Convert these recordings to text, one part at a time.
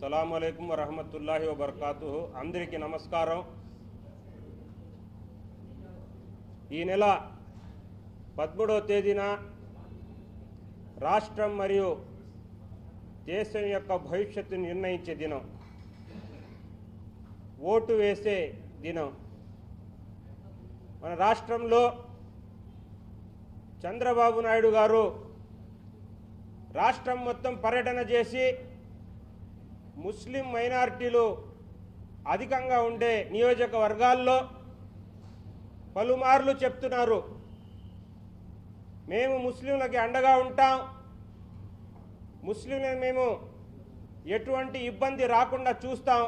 సలాం అలైకుం వరహమతుల్లాహి వబర్కాతు అందరికీ నమస్కారం. ఈ నెల పదమూడవ తేదీన రాష్ట్రం మరియు దేశం యొక్క భవిష్యత్తును నిర్ణయించే దినం. ఓటు వేసే దినం. మన రాష్ట్రంలో చంద్రబాబు నాయుడు గారు రాష్ట్రం మొత్తం పర్యటన చేసి ముస్లిం మైనారిటీలు అధికంగా ఉండే నియోజకవర్గాల్లో పలుమార్లు చెప్తున్నారు. మేము ముస్లింలకి అండగా ఉంటాం. ముస్లింలను మేము ఎటువంటి ఇబ్బంది రాకుండా చూస్తాం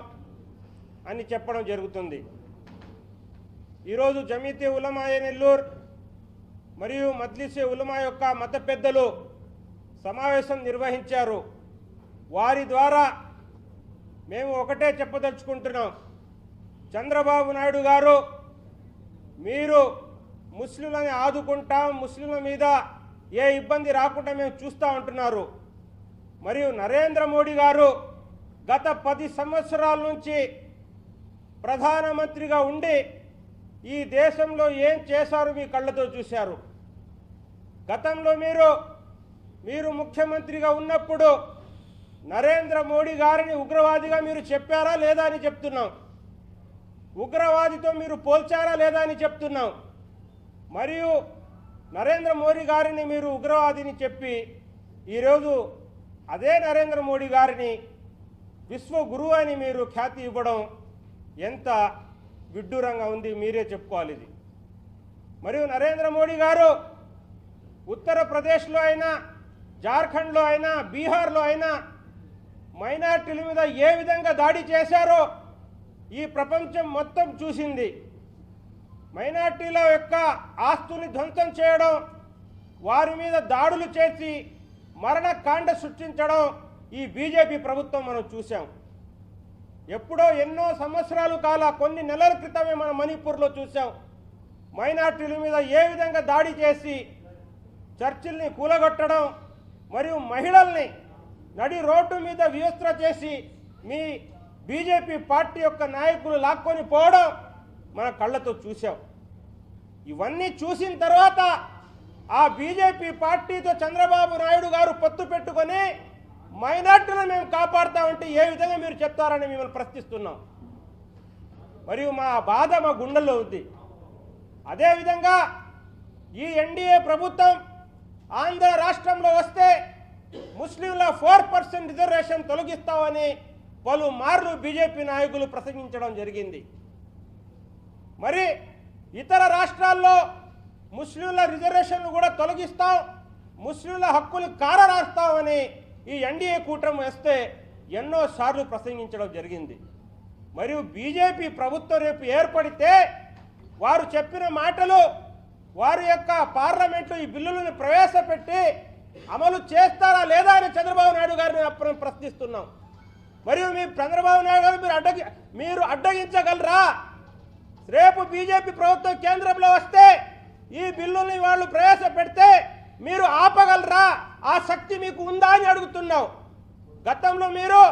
అని చెప్పడం జరుగుతుంది. ఈరోజు జమీతే ఉలమాయ నెల్లూరు మరియు మద్లిసే ఉలమా యొక్క మత పెద్దలు సమావేశం నిర్వహించారు. వారి ద్వారా మేము ఒకటే చెప్పదలుచుకుంటున్నాం. చంద్రబాబు నాయుడు గారు మీరు ముస్లింలని ఆదుకుంటాం ముస్లింల మీద ఏ ఇబ్బంది రాకుండా మేము చూస్తూ ఉంటున్నారు. మరియు నరేంద్ర మోడీ గారు గత పది సంవత్సరాల నుంచి ప్రధానమంత్రిగా ఉండి ఈ దేశంలో ఏం చేశారు మీ కళ్ళతో చూశారు? గతంలో మీరు మీరు ముఖ్యమంత్రిగా ఉన్నప్పుడు నరేంద్ర మోడీ గారిని ఉగ్రవాదిగా మీరు చెప్పారా లేదా అని చెప్తున్నాం. ఉగ్రవాదితో మీరు పోల్చారా లేదా అని చెప్తున్నాం. మరియు నరేంద్ర మోడీ గారిని మీరు ఉగ్రవాదిని చెప్పి ఈరోజు అదే నరేంద్ర మోడీ గారిని విశ్వ గురువు అని మీరు ఖ్యాతి ఇవ్వడం ఎంత విడ్డూరంగా ఉంది మీరే చెప్పుకోవాలి ఇది. మరియు నరేంద్ర మోడీ గారు ఉత్తరప్రదేశ్లో అయినా జార్ఖండ్లో అయినా బీహార్లో అయినా మైనార్టీల మీద ఏ విధంగా దాడి చేశారో ఈ ప్రపంచం మొత్తం చూసింది. మైనార్టీల యొక్క ఆస్తుని ధ్వంసం చేయడం వారి మీద దాడులు చేసి మరణకాండ సృష్టించడం ఈ బీజేపీ ప్రభుత్వం మనం చూసాం ఎప్పుడో ఎన్నో సంవత్సరాలు కాల కొన్ని నెలల క్రితమే మనం మణిపూర్లో చూసాం మైనార్టీల మీద ఏ విధంగా దాడి చేసి చర్చిల్ని కూలగొట్టడం మరియు మహిళల్ని నడి రోడ్డు మీద వివస్త్ర చేసి మీ బీజేపీ పార్టీ యొక్క నాయకులు లాక్కొని పోవడం మన కళ్ళతో చూసాం ఇవన్నీ చూసిన తర్వాత ఆ బీజేపీ పార్టీతో చంద్రబాబు నాయుడు గారు పొత్తు పెట్టుకొని మైనార్టీలను మేము కాపాడుతామంటే ఏ విధంగా మీరు చెప్తారని మిమ్మల్ని ప్రశ్నిస్తున్నాం. మరియు మా బాధ మా గుండెల్లో ఉంది. అదేవిధంగా ఈ ఎన్డీఏ ప్రభుత్వం ఆంధ్ర రాష్ట్రంలో వస్తే ముస్లింల ఫోర్ పర్సెంట్ రిజర్వేషన్ తొలగిస్తామని పలుమార్లు బీజేపీ నాయకులు ప్రసంగించడం జరిగింది. మరి ఇతర రాష్ట్రాల్లో ముస్లింల రిజర్వేషన్లు కూడా తొలగిస్తాం ముస్లింల హక్కులు కారరాస్తామని ఈ ఎన్డీఏ కూటమి వస్తే ఎన్నో సార్లు ప్రసంగించడం జరిగింది. మరియు బీజేపీ ప్రభుత్వం రేపు ఏర్పడితే వారు చెప్పిన మాటలు వారి యొక్క పార్లమెంట్లో ఈ బిల్లులను ప్రవేశపెట్టి అమలు చేస్తారా లేదా అని చంద్రబాబు నాయుడు గారిని ప్రశ్నిస్తున్నాం. మరియు మీ చంద్రబాబు నాయుడు గారు మీరు అడ్డగి మీరు అడ్డగించగలరా? రేపు బీజేపీ ప్రభుత్వం కేంద్రంలో వస్తే ఈ బిల్లుని వాళ్ళు ప్రవేశపెడితే మీరు ఆపగలరా? ఆ శక్తి మీకు ఉందా అని అడుగుతున్నాం. గతంలో మీరు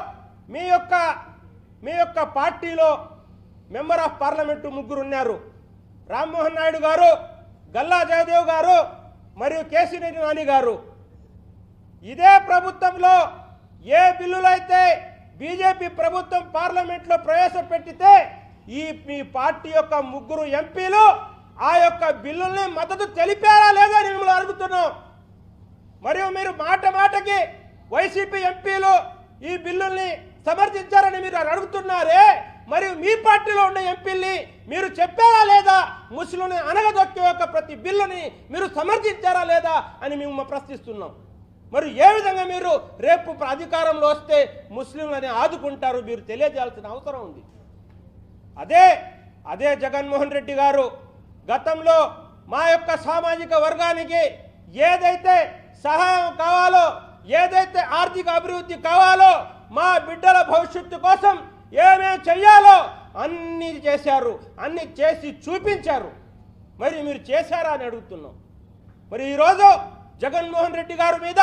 మీ యొక్క మీ యొక్క పార్టీలో మెంబర్ ఆఫ్ పార్లమెంటు ముగ్గురు ఉన్నారు రామ్మోహన్ నాయుడు గారు గల్లా జయదేవ్ గారు మరియు కేసినేని నాని గారు. ఇదే ప్రభుత్వంలో ఏ బిల్లులైతే బీజేపీ ప్రభుత్వం పార్లమెంట్లో ప్రవేశపెట్టితే ఈ మీ పార్టీ యొక్క ముగ్గురు ఎంపీలు ఆ యొక్క బిల్లుల్ని మద్దతు తెలిపారా లేదా అని మిమ్మల్ని అడుగుతున్నాం. మరియు మీరు మాట మాటకి వైసీపీ ఎంపీలు ఈ బిల్లుల్ని సమర్థించారని మీరు అడుగుతున్నారే? మరియు మీ పార్టీలో ఉన్న ఎంపీల్ని మీరు చెప్పారా లేదా? ముస్లింని అనగదొక్కే యొక్క ప్రతి బిల్లుని మీరు సమర్థించారా లేదా అని మేము ప్రశ్నిస్తున్నాం. మరి ఏ విధంగా మీరు రేపు అధికారంలో వస్తే ముస్లింలని ఆదుకుంటారు మీరు తెలియజేయాల్సిన అవసరం ఉంది. అదే అదే జగన్మోహన్ రెడ్డి గారు గతంలో మా యొక్క సామాజిక వర్గానికి ఏదైతే సహాయం కావాలో ఏదైతే ఆర్థిక అభివృద్ధి కావాలో మా బిడ్డల భవిష్యత్తు కోసం ఏమేం చెయ్యాలో అన్ని చేశారు అన్ని చేసి చూపించారు. మరి మీరు చేశారా అని అడుగుతున్నాం. మరి ఈరోజు జగన్మోహన్ రెడ్డి గారి మీద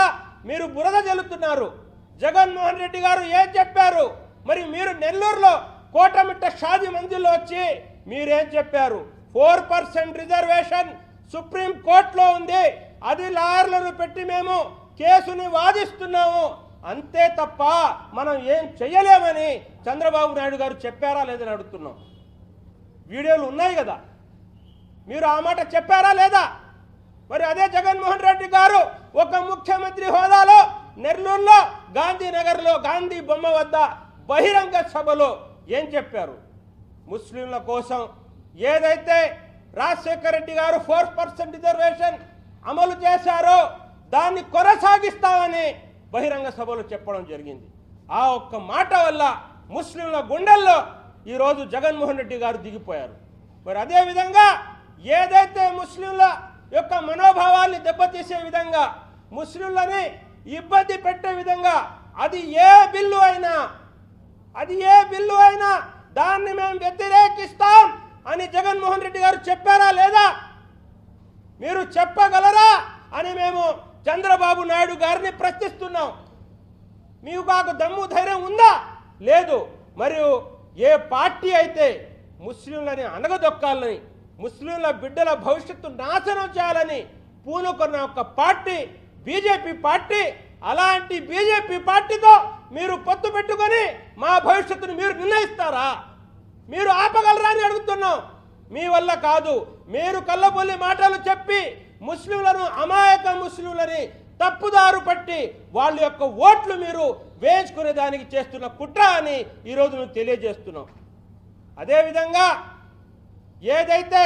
మీరు బురద జల్లుతున్నారు. జగన్మోహన్ రెడ్డి గారు ఏం చెప్పారు? మరి మీరు నెల్లూరులో కోటమిట్ట షాది మందిలో వచ్చి మీరేం చెప్పారు? ఫోర్ పర్సెంట్ రిజర్వేషన్ సుప్రీం కోర్టులో ఉంది. అది లాయర్లను పెట్టి మేము కేసుని వాదిస్తున్నాము. అంతే తప్ప మనం ఏం చెయ్యలేమని చంద్రబాబు నాయుడు గారు చెప్పారా లేదని అడుగుతున్నాం. వీడియోలు ఉన్నాయి కదా. మీరు ఆ మాట చెప్పారా లేదా? మరి అదే జగన్మోహన్ రెడ్డి గారు ఒక ముఖ్యమంత్రి హోదాలో నెల్లూరులో గాంధీనగర్లో గాంధీ బొమ్మ వద్ద బహిరంగ సభలో ఏం చెప్పారు? ముస్లింల కోసం ఏదైతే రాజశేఖర రెడ్డి గారు ఫోర్ పర్సెంట్ రిజర్వేషన్ అమలు చేశారో దాన్ని కొనసాగిస్తామని బహిరంగ సభలో చెప్పడం జరిగింది. ఆ ఒక్క మాట వల్ల ముస్లింల గుండెల్లో ఈరోజు జగన్మోహన్ రెడ్డి గారు దిగిపోయారు. మరి అదేవిధంగా ఏదైతే ముస్లింల యొక్క మనోభావాల్ని దెబ్బతీసే విధంగా ముస్లింలని ఇబ్బంది పెట్టే విధంగా అది ఏ బిల్లు అయినా అది ఏ బిల్లు అయినా దాన్ని మేము వ్యతిరేకిస్తాం అని జగన్మోహన్ రెడ్డి గారు చెప్పారా లేదా? మీరు చెప్పగలరా? చంద్రబాబు నాయుడు గారిని ప్రశ్నిస్తున్నాం. మీకు కాకు దమ్ము ధైర్యం ఉందా? లేదు. మరియు ఏ పార్టీ అయితే ముస్లింలని అనగదొక్కాలని ముస్లింల బిడ్డల భవిష్యత్తు నాశనం చేయాలని పూనుకున్న ఒక పార్టీ బీజేపీ పార్టీ అలాంటి బీజేపీ పార్టీతో మీరు పొత్తు పెట్టుకొని మా భవిష్యత్తును మీరు నిర్ణయిస్తారా? మీరు ఆపగలరా అని అడుగుతున్నాం. మీ వల్ల కాదు. మీరు కళ్ళబొల్లి మాటలు చెప్పి ముస్లింలను అమాయక ముస్లింలని తప్పుదారు పట్టి వాళ్ళ యొక్క ఓట్లు మీరు వేయించుకునే దానికి చేస్తున్న కుట్ర అని ఈరోజు నువ్వు తెలియజేస్తున్నాం. అదేవిధంగా ఏదైతే